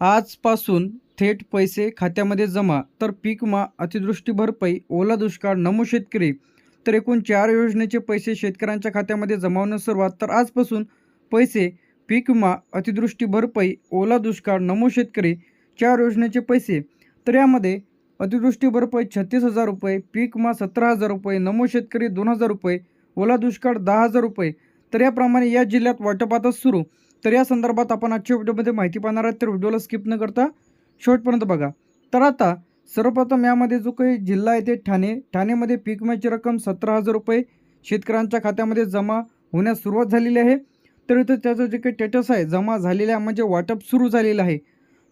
आजपासून थेट पैसे खात्यामध्ये जमा तर पीक विमा अतिवृष्टी भरपाई ओला दुष्काळ नमो शेतकरी तर एकूण चार योजनेचे पैसे शेतकऱ्यांच्या खात्यामध्ये जमा होण्यास सुरुवात तर आजपासून पैसे पीक विमा अतिवृष्टी भरपाई ओला दुष्काळ नमो शेतकरी चार योजनेचे पैसे तर यामध्ये अतिवृष्टी भरपाई छत्तीस हजार रुपये पीक विमा सतरा हजार रुपये नमो शेतकरी दोन हजार रुपये ओला दुष्काळ दहा हजार रुपये तर याप्रमाणे या जिल्ह्यात वाटपातच सुरू. तर या संदर्भात आपण आजच्या व्हिडिओमध्ये माहिती पाहणार आहोत तर व्हिडिओला स्किप न करता शेवटपर्यंत बघा. तर आता सर्वप्रथम यामध्ये जो काही जिल्हा आहे ते ठाणे ठाणेमध्ये पीक विम्याची रक्कम सतरा हजार रुपये शेतकऱ्यांच्या खात्यामध्ये जमा होण्यास सुरुवात झालेली आहे. तर इथं त्याचं जे काही स्टेटस आहे जमा झालेलं आहे म्हणजे वाटप सुरू झालेलं आहे.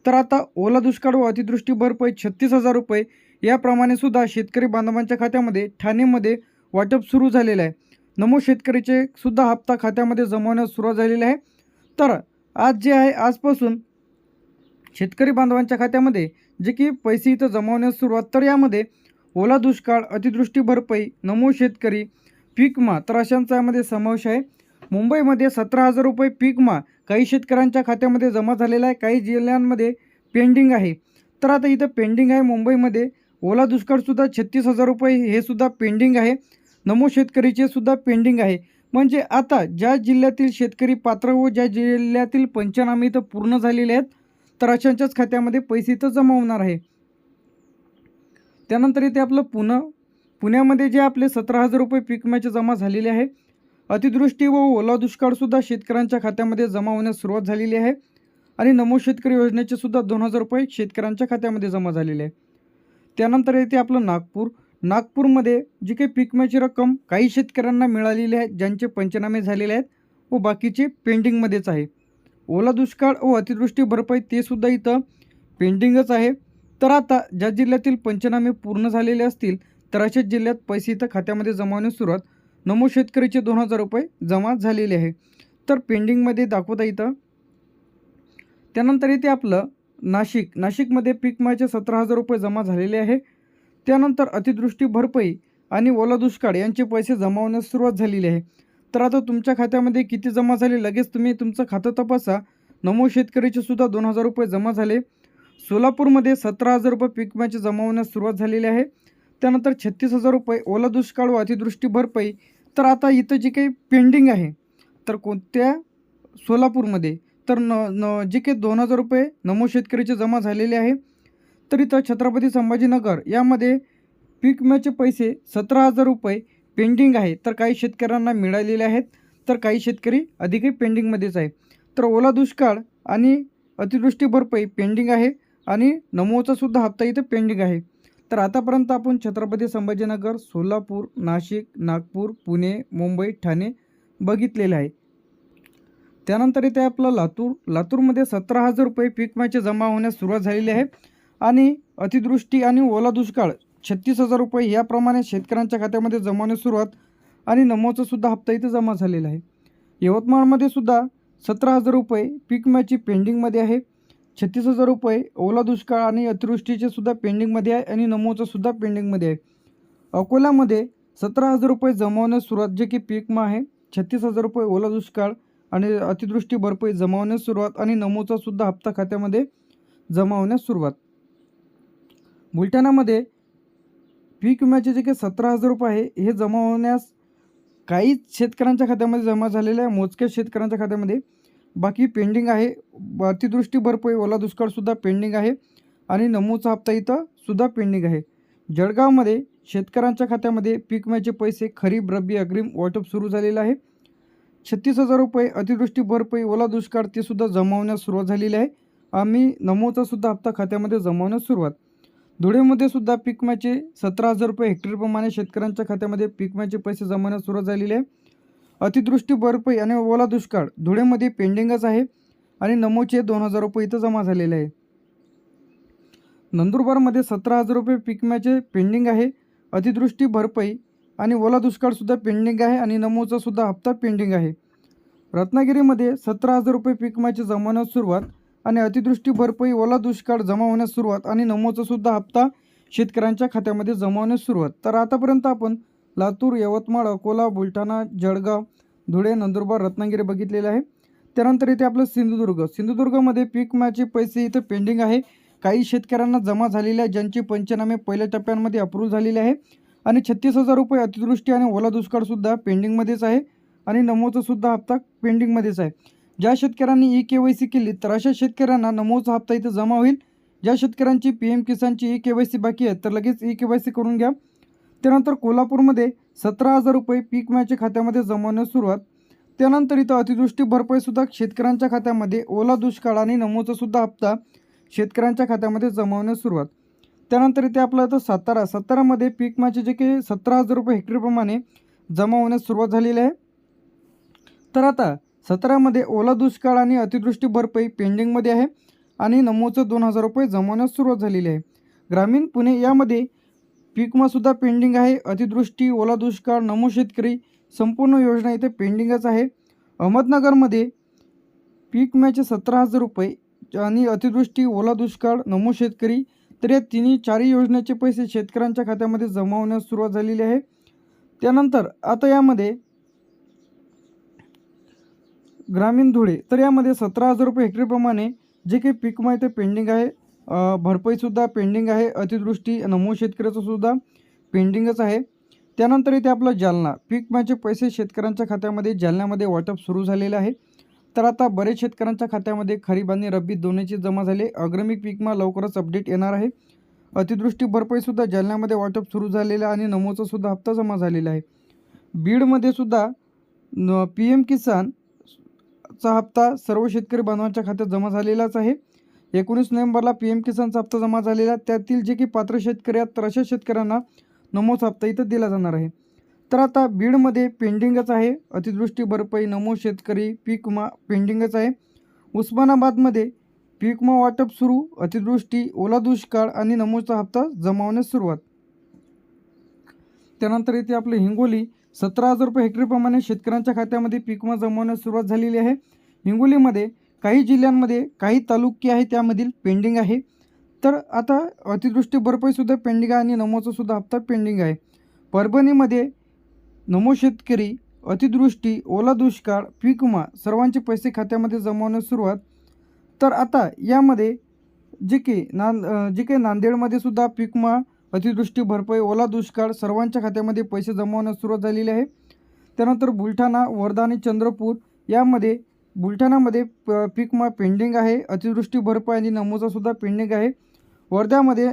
तर आता ओला दुष्काळ व अतिदृष्टी भरपाई छत्तीस हजार रुपये याप्रमाणे सुद्धा शेतकरी बांधवांच्या खात्यामध्ये ठाणेमध्ये वाटप सुरू झालेलं आहे. नमो शेतकरीचे सुद्धा हप्ता खात्यामध्ये जमवण्यास सुरुवात झालेली आहे. तर आज जे आहे आजपासून शेतकरी बांधवांच्या खात्यामध्ये जे की पैसे इथं जमावण्यास सुरुवात तर यामध्ये ओला दुष्काळ अतिवृष्टी भरपाई नमो शेतकरी पीकमा तर अशांचा यामध्ये समावेश आहे. मुंबईमध्ये सतरा हजार रुपये पीकमा काही शेतकऱ्यांच्या खात्यामध्ये जमा झालेला आहे. काही जिल्ह्यांमध्ये पेंडिंग आहे. तर आता इथं पेंडिंग आहे. मुंबईमध्ये ओला दुष्काळसुद्धा छत्तीस हजार रुपये हे सुद्धा पेंडिंग आहे. नमो शेतकरीचे सुद्धा पेंडिंग आहे. म्हणजे आता ज्या जिल्ह्यातील शेतकरी पात्र व ज्या जिल्ह्यातील पंचनामे इथं पूर्ण झालेले आहेत तर अशांच्याच खात्यामध्ये पैसे इथं जमा होणार आहे. त्यानंतर इथे आपलं पुणे पुण्यामध्ये जे आपले सतरा हजार रुपये पीक विम्याचे जमा झालेले आहे अतिवृष्टी व ओला दुष्काळसुद्धा शेतकऱ्यांच्या खात्यामध्ये जमा होण्यास सुरुवात झालेली आहे आणि नमो शेतकरी योजनेचे सुद्धा दोन हजार रुपये शेतकऱ्यांच्या खात्यामध्ये जमा झालेले आहे. त्यानंतर येते आपलं नागपूर नागपूरमध्ये जी काही पीक विम्याची रक्कम काही शेतकऱ्यांना मिळालेली आहे ज्यांचे पंचनामे झालेले आहेत व बाकीचे पेंडिंगमध्येच आहे. ओला दुष्काळ व अतिवृष्टी भरपाई ते सुद्धा इथं पेंडिंगच आहे. तर आता ज्या जिल्ह्यातील पंचनामे पूर्ण झालेले असतील तर अशाच जिल्ह्यात पैसे इथं खात्यामध्ये जमावण्यास सुरुवात नमो शेतकरीचे दोन हजार रुपये जमा झालेले आहे. तर पेंडिंगमध्ये दाखवता इथं त्यानंतर इथे आपलं नाशिक. नाशिकमध्ये पीक मायचे सतरा हजार रुपये जमा झालेले आहे. त्यानंतर अतिदृष्टी भरपाई आणि ओला दुष्काळ यांचे पैसे जमावण्यास सुरुवात झालेली आहे. तर आता तुमच्या खात्यामध्ये किती जमा झाले? लगेच तुम्ही तुमचं खातं तपासा. नमो शेतकरीचे सुद्धा दोन हजार रुपये जमा झाले. सोलापूरमध्ये सतरा हजार रुपये पीक विम्याचे जमावण्यास सुरुवात झालेली आहे. त्यानंतर छत्तीस हजार रुपये ओला दुष्काळ व अतिदृष्टी भरपाई. तर आता इथं जी काही पेंडिंग आहे तर कोणत्या? सोलापूरमध्ये. तर न न जे काही दोन हजार रुपये नमो शेतकरीचे जमा झालेले आहे. तर इथं छत्रपती संभाजीनगर यामध्ये पीक विम्याचे पैसे सतरा हजार रुपये पेंडिंग आहे. तर काही शेतकऱ्यांना मिळालेले आहेत. तर काही शेतकरी अधिकही पेंडिंगमध्येच आहे तर ओला दुष्काळ आणि अतिवृष्टी भरपाई पेंडिंग आहे आणि नमोचासुद्धा हप्ता इथं पेंडिंग आहे. तर आतापर्यंत आपण छत्रपती संभाजीनगर सोलापूर नाशिक नागपूर पुणे मुंबई ठाणे बघितलेले आहे. त्यानंतर इथे आपलं लातूर लातूरमध्ये सतरा हजार रुपये पीक विम्याचे जमा होण्यास सुरुवात झालेली आहे. आणि अतिदृष्टी आणि ओला दुष्काळ. छत्तीस हजार रुपये याप्रमाणे शेतकऱ्यांच्या खात्यामध्ये जमावण्यास सुरुवात आणि नमोचा सुद्धा हप्ता इथे जमा झालेला आहे. यवतमाळमध्ये सुद्धा सतरा हजार रुपये पीक विम्याची पेंडिंगमध्ये आहे. छत्तीस हजार रुपये ओला दुष्काळ आणि अतिवृष्टीचे सुद्धा पेंडिंगमध्ये आहे आणि नमोचं सुद्धा पेंडिंगमध्ये आहे. अकोल्यामध्ये सतरा हजार रुपये जमावण्यास सुरुवात जे की पीक विमा आहे. छत्तीस हजार रुपये ओला दुष्काळ आणि अतिवृष्टी भरपाई जमावण्यास सुरुवात आणि नमोचा सुद्धा हप्ता खात्यामध्ये जमावण्यास सुरुवात. बुलढाणामध्ये पीक विम्याचे जे काही सतरा हजार रुपये आहे हे जमा होण्यास काहीच शेतकऱ्यांच्या खात्यामध्ये जमा झालेले आहे. मोजक्या शेतकऱ्यांच्या खात्यामध्ये बाकी पेंडिंग आहे. अतिदृष्टी भरपाई ओला दुष्काळसुद्धा पेंडिंग आहे आणि नमूचा हप्ता इथं सुद्धा पेंडिंग आहे. जळगावमध्ये शेतकऱ्यांच्या खात्यामध्ये पीक विम्याचे पैसे खरीप रब्बी अग्रिम वाटप सुरू झालेलं आहे. छत्तीस हजार रुपये अतिवृष्टी भरपाई ओला दुष्काळ ते सुद्धा जमावण्यास सुरुवात झालेली आहे. आम्ही नमोचासुद्धा हप्ता खात्यामध्ये जमावण्यास सुरुवात धुळेमध्ये सुद्धा पीक सतरा हजार रुपये हेक्टरप्रमाणे शेतकऱ्यांच्या खात्यामध्ये पीक पैसे जमवण्यास सुरुवात झालेली आहे. अतिदृष्टी भरपाई आणि ओला दुष्काळ धुळेमध्ये पेंडिंगच आहे आणि नमोचे दोन हजार रुपये इथं जमा झालेले आहे. नंदुरबारमध्ये सतरा हजार रुपये पीक पेंडिंग आहे. अतिदृष्टी भरपाई आणि ओला दुष्काळसुद्धा पेंडिंग आहे आणि नमोचासुद्धा हप्ता पेंडिंग आहे. रत्नागिरीमध्ये सतरा हजार रुपये पीक विम्याचे जमवण्यास सुरुवात आणि अतिवृष्टी भरपाई ओला दुष्काळ जमा होण्यास सुरुवात आणि नमोचा सुद्धा हप्ता शेतकऱ्यांच्या खात्यामध्ये जमा होण्यास सुरुवात. तर आतापर्यंत आपण लातूर यवतमाळ अकोला बुलढाणा जळगाव धुळे नंदुरबार रत्नागिरी बघितलेलं आहे. त्यानंतर इथे आपलं सिंधुदुर्ग. सिंधुदुर्गमध्ये पीक विम्याचे पैसे इथं पेंडिंग आहे. काही शेतकऱ्यांना जमा झालेले आहे ज्यांचे पंचनामे पहिल्या टप्प्यांमध्ये अप्रूव्ह झालेले आहे. आणि छत्तीस हजार रुपये अतिवृष्टी आणि ओला दुष्काळसुद्धा पेंडिंगमध्येच आहे. आणि नमोचासुद्धा हप्ता पेंडिंगमध्येच आहे. ज्या शेतकऱ्यांनी ई के वाय सी केली तर अशा शेतकऱ्यांना नमोचा हप्ता इथं जमा होईल. ज्या शेतकऱ्यांची पी एम किसानची ई के वाय सी बाकी आहे तर लगेच ई के वाय सी करून घ्या. त्यानंतर कोल्हापूरमध्ये सतरा हजार रुपये पीक विम्याच्या खात्यामध्ये जमवण्यास सुरुवात. त्यानंतर इथं अतिवृष्टी भरपाईसुद्धा शेतकऱ्यांच्या खात्यामध्ये ओला दुष्काळ आणि नमोचासुद्धा हप्ता शेतकऱ्यांच्या खात्यामध्ये जमवण्यास सुरुवात. त्यानंतर इथे आपलं आता सातारा सातारामध्ये पीक विम्याचे जे काही सतरा हजार रुपये हेक्टरप्रमाणे जमा होण्यास सुरुवात झालेली आहे. तर आता सतरामध्ये ओला दुष्काळ आणि अतिवृष्टी भरपाई पेंडिंगमध्ये आहे आणि नमोचं दोन हजार रुपये जमवण्यास सुरुवात झालेली आहे. ग्रामीण पुणे यामध्ये पीकमासुद्धा पेंडिंग आहे. अतिवृष्टी ओला दुष्काळ नमो शेतकरी संपूर्ण योजना इथे पेंडिंगच आहे. अहमदनगरमध्ये पीक विम्याचे सतरा हजार रुपये आणि अतिवृष्टी ओला दुष्काळ नमो शेतकरी तर या तिन्ही चारही योजनेचे पैसे शेतकऱ्यांच्या खात्यामध्ये जमा होण्यास सुरुवात झालेली आहे. त्यानंतर आता यामध्ये ग्रामीण धुळे. तर यामध्ये सतरा हजार रुपये हेक्टरप्रमाणे जे काही पीक माहिती पेंडिंग आहे. भरपाईसुद्धा पेंडिंग आहे. अतिदृष्टी नमो शेतकऱ्याचं सुद्धा पेंडिंगच आहे. त्यानंतर इथे आपलं जालना. पीक विम्याचे पैसे शेतकऱ्यांच्या खात्यामध्ये जालन्यामध्ये वाटप सुरू झालेलं आहे. तर आता बरेच शेतकऱ्यांच्या खात्यामध्ये खरीप आणि रब्बी दोन्हीचे जमा झाले. अग्रमी पीकमा लवकरच अपडेट येणार आहे. अतिवृष्टी भरपाईसुद्धा जालन्यामध्ये वाटप सुरू झालेलं आहे आणि नमोचासुद्धा हप्ता जमा झालेला आहे. बीडमध्ये सुद्धा न पी एम किसान चा हप्ता सर्व शेतकरी बांधवांच्या खात्यात जमा झालेलाच आहे. एकोणीस नोव्हेंबरला पी एम किसानचा हप्ता जमा झालेला त्यातील जे की पात्र शेतकरी आहेत तर अशा शेतकऱ्यांना नमोज हप्ता इथं दिला जाणार आहे. तर आता बीडमध्ये पेंडिंगच आहे. अतिवृष्टी भरपाई नमो शेतकरी पीक विमा पेंडिंगच आहे. उस्मानाबादमध्ये पीक विमा वाटप सुरू अतिवृष्टी ओला दुष्काळ आणि नमोचा हप्ता जमावण्यास सुरुवात. त्यानंतर इथे आपलं हिंगोली. सतरा हजार रुपये हेक्टरप्रमाणे शेतकऱ्यांच्या खात्यामध्ये पीक विमा जमवण्यास सुरुवात झालेली आहे. हिंगोलीमध्ये काही जिल्ह्यांमध्ये काही तालुके आहे त्यामधील पेंडिंग आहे. तर आता अतिवृष्टी भरपाईसुद्धा पेंडिंग आहे आणि नमोचासुद्धा हप्ता पेंडिंग आहे. परभणीमध्ये नमो शेतकरी अतिदृष्टी ओला दुष्काळ पीक विमा सर्वांचे पैसे खात्यामध्ये जमवण्यास सुरुवात. तर आता यामध्ये जे की नांद जे काही नांदेडमध्ये सुद्धा पीक विमा अतिवृष्टी भरपाई ओला दुष्काळ सर्वांच्या खात्यामध्ये पैसे जमवण्यास सुरुवात झालेली आहे. त्यानंतर बुलढाणा वर्धा आणि चंद्रपूर यामध्ये बुलढाणामध्ये प पीक मा पेंडिंग आहे. अतिवृष्टी भरपाई आणि नमोचासुद्धा पेंडिंग आहे. वर्ध्यामध्ये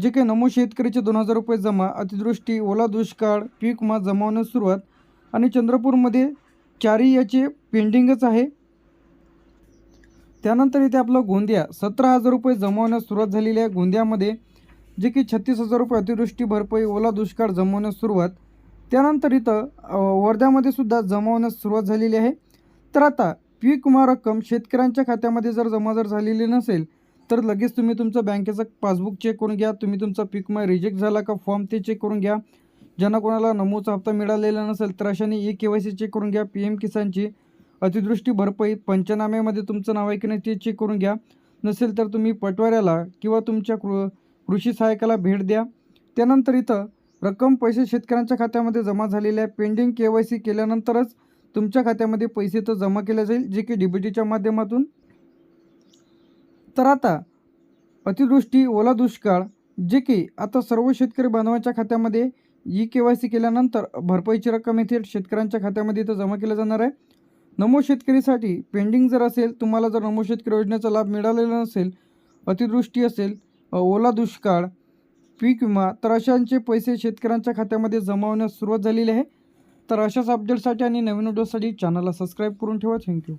जे काही नमो शेतकरीचे दोन हजार रुपये जमा अतिवृष्टी ओला दुष्काळ पीक मा जमावण्यास सुरुवात आणि चंद्रपूरमध्ये चारही याचे पेंडिंगच आहे. त्यानंतर इथे आपलं गोंदिया सतरा हजार रुपये जमावण्यास सुरुवात झालेली आहे. गोंदियामध्ये जे की छत्तीस हजार रुपये अतिवृष्टी भरपाई ओला दुष्काळ जमवण्यास सुरुवात. त्यानंतर इथं वर्ध्यामध्ये सुद्धा जमवण्यास सुरुवात झालेली आहे. तर आता पीक विमा रक्कम शेतकऱ्यांच्या खात्यामध्ये जर जमा जर झालेली नसेल तर लगेच तुम्ही तुमचं बँकेचं पासबुक चेक करून घ्या. तुम्ही तुमचा पीक विमा रिजेक्ट झाला का फॉर्म ते चेक करून घ्या. ज्यांना कोणाला नमूचा हप्ता मिळालेला नसेल तर अशाने E K Y C check करून घ्या. पी एम किसानची अतिदृष्टी भरपाई पंचनाम्यामध्ये तुमचं नाव आहे की नाही ते चेक करून घ्या. नसेल तर तुम्ही पटवाऱ्याला किंवा तुमच्या कृ कृषी सहाय्यकाला भेट द्या. त्यानंतर इथं रक्कम पैसे शेतकऱ्यांच्या खात्यामध्ये जमा झालेले आहे. पेंडिंग के वाय सी केल्यानंतरच तुमच्या खात्यामध्ये पैसे तर जमा केले जाईल जे की डीबीटीच्या माध्यमातून. तर आता अतिवृष्टी ओला दुष्काळ जे की आता सर्व शेतकरी बांधवांच्या खात्यामध्ये ई के वाय सी केल्यानंतर भरपाईची रक्कम येथे शेतकऱ्यांच्या खात्यामध्ये इथं जमा केलं जाणार आहे. नमो शेतकरीसाठी पेंडिंग जर असेल तुम्हाला जर नमो शेतकरी योजनेचा लाभ मिळालेला नसेल अतिवृष्टी असेल ओला दुष्काळ पीक विमा तर अशांचे पैसे शेतकऱ्यांच्या खात्यामध्ये जमा होण्यास सुरुवात झालेली आहे. तर अशाच अपडेटसाठी आणि नवीन व्हिडिओसाठी चॅनलला सबस्क्राईब करून ठेवा. थँक्यू